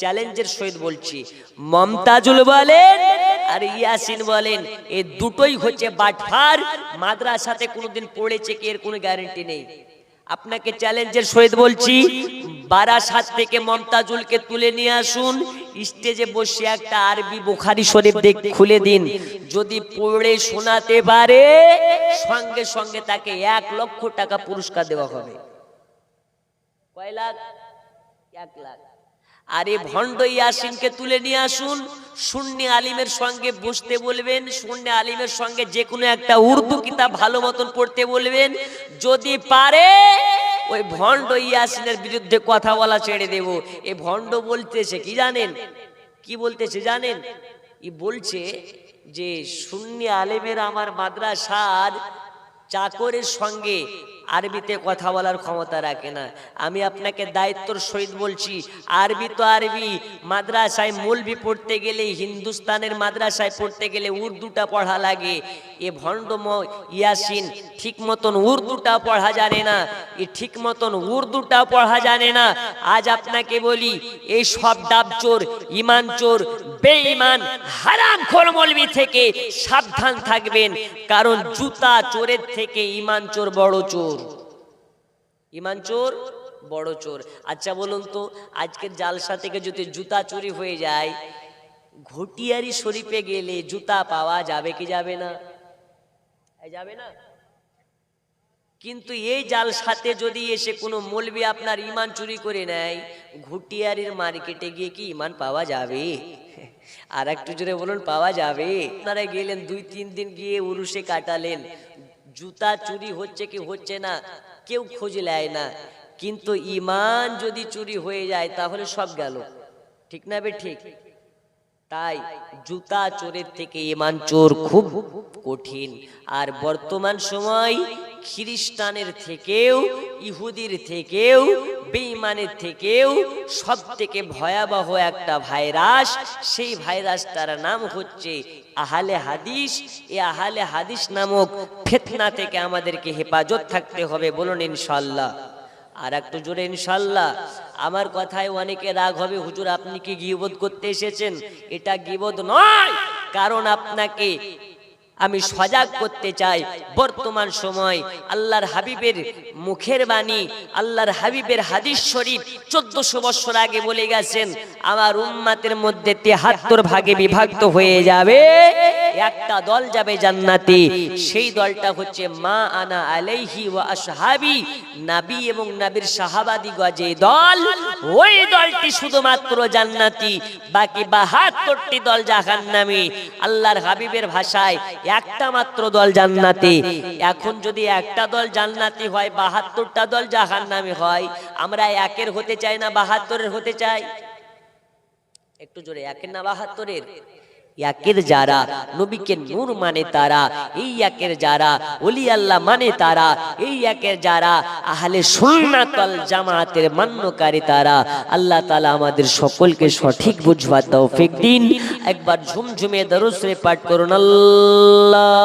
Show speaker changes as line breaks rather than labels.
চ্যালেঞ্জের সহিত বলছি। মমতাজুল বলেন আর ইয়াসিন বলেন এই দুটোই হচ্ছে বাটফার। মাদ্রাসাতে কোনোদিন পড়েছে কি এর কোনো গ্যারেন্টি নেই। আপনাকে চ্যালেঞ্জের সহিত বলছি, বারাসাত থেকে মমতাজুলকে তুলে নিয়ে আসুন। স্টেজে বসে একটা আরবি বুখারি শরীফ দেখ, খুলে দিন। যদি পড়ে শোনাতে পারে, সঙ্গে সঙ্গে তাকে এক লক্ষ টাকা পুরস্কার দেওয়া হবে। কয় লাখ? এক লাখ। আর এই ভণ্ড ইয়াসিনকে তুলে নিয়ে আসুন। শূন্য আলিমের সঙ্গে বসতে বলবেন শূন্য আলিমের সঙ্গে যে কোনো একটা উর্দু কিতাব ভালো মতন পড়তে বলবেন। যদি পারে ওই ভণ্ড ইয়াসিনের বিরুদ্ধে কথা বলা ছেড়ে দেব। এ ভণ্ড বলতেছে কি জানেন? কি বলতেছে জানেন? ই বলছে যে শূন্য আলেমের আমার মাদ্রাসার চাকরের সঙ্গে আরবিতে কথা বলার ক্ষমতা রাখে না। আমি আপনাকে দায়িত্বর সহিত বলছি, আরবি তো আরবি। মাদ্রাসায় মৌলবি পড়তে গেলে, হিন্দুস্তানের মাদ্রাসায় পড়তে গেলে উর্দুটা পড়া লাগে। এ ভণ্ডম ইয়াসিন, ঠিক মতন উর্দুটা পড়া জানে না। এ ঠিক মতন উর্দুটা পড়া জানে না। আজ আপনাকে বলি, এই সব ডাব চোর ইমান চোর বেঈমান, হারাম খোর মৌলবি থেকে সাবধান থাকবেন, কারণ জুতা চোরের থেকে ইমান চোর বড় চোর। ইমান চোর বড় চোর। আচ্ছা বলুন তো, আজকের জালসা থেকে যদি জুতা চুরি হয়ে যায়, ঘটিয়ারি শরীফে গেলে জুতা পাওয়া যাবে কি যাবে না? যাবে না? কিন্তু এই জাল সাথে যদি এসে কোনো মলবি আপনার ইমান চুরি করে নেয়, ঘুটিয়ারির মার্কেটে গিয়ে কি ইমান পাওয়া যাবে? আর একটু জোরে বলুন, পাওয়া যাবে। আপনারা গেলেন, দুই, তিন দিন গিয়ে উরুষে কাটালেন। জুতা চুরি হচ্ছে কি হচ্ছে না, কেউ খোঁজ নেয় না। কিন্তু ইমান যদি চুরি হয়ে যায়, তাহলে সব গেল। ঠিক না বে, ঠিক? তাই জুতা চোরের থেকে ইমান চোর খুব কঠিন। আর বর্তমান সময় খ্রিস্টানের থেকেও, ইহুদির থেকেও, বেঈমানের থেকেও সব থেকে ভয়াবহ একটা ভাইরাস। সেই ভাইরাসটার নাম হচ্ছে আহালে হাদিস। এ আহালে হাদিস নামক ফেতনা থেকে আমাদেরকে হেফাজত থাকতে হবে বলুন ইনশাল্লাহ আর একটু জোরে ইনশাল্লাহ আমার কথায় অনেকে রাগ হবে, হুজুর আপনি কি গিবোধ করতে এসেছেন? এটা গিবোধ নয়, কারণ আপনাকে আমি সজাগ করতে চাই। বর্তমান সময় আল্লাহর হাবিবের মুখের বাণী, আল্লাহর হাবিবের হাদিস শরীফ চোদ্দশো বছর আগে বলে গেছেন, আমার উম্মাতের মধ্যে তেহাত্তর ভাগে বিভক্ত হয়ে যাবে। একটা দল যাবে জান্নাতে, সেই দলটা হচ্ছে মা আনা আলাইহি ওয়া আসহাবি। নাবী এবং নবীর সাহাবাদি গজে দল, ওই দলটি শুধুমাত্র জান্নাতি, বাকি বাহাত্তরটি দল জাহান্নামী। আল্লাহর হাবিবের ভাষায় একটা মাত্র দল জান্নাতি। এখন যদি একটা দল জান্নাতি হয়, বাহাত্তরটা দল জাহান্নামী হয়, আমরা একের হতে চাই না, বাহাত্তরের হতে চাই? একটু জোরে, একের না বাহাত্তরের? একের যারা, নবীকে নূর মানে তারা, এই একের যারা, ওলি আল্লাহ মানে তারা, এই একের যারা, আহলে সুন্নাতল জামাতের মান্যকারী তারা, আল্লাহ তাআলা আমাদের সকলকে সঠিক বুঝবার তৌফিক দিন। একবার ঝুমঝুমে দরুদ শরীফ পাঠ করুন। আল্লাহুম্মা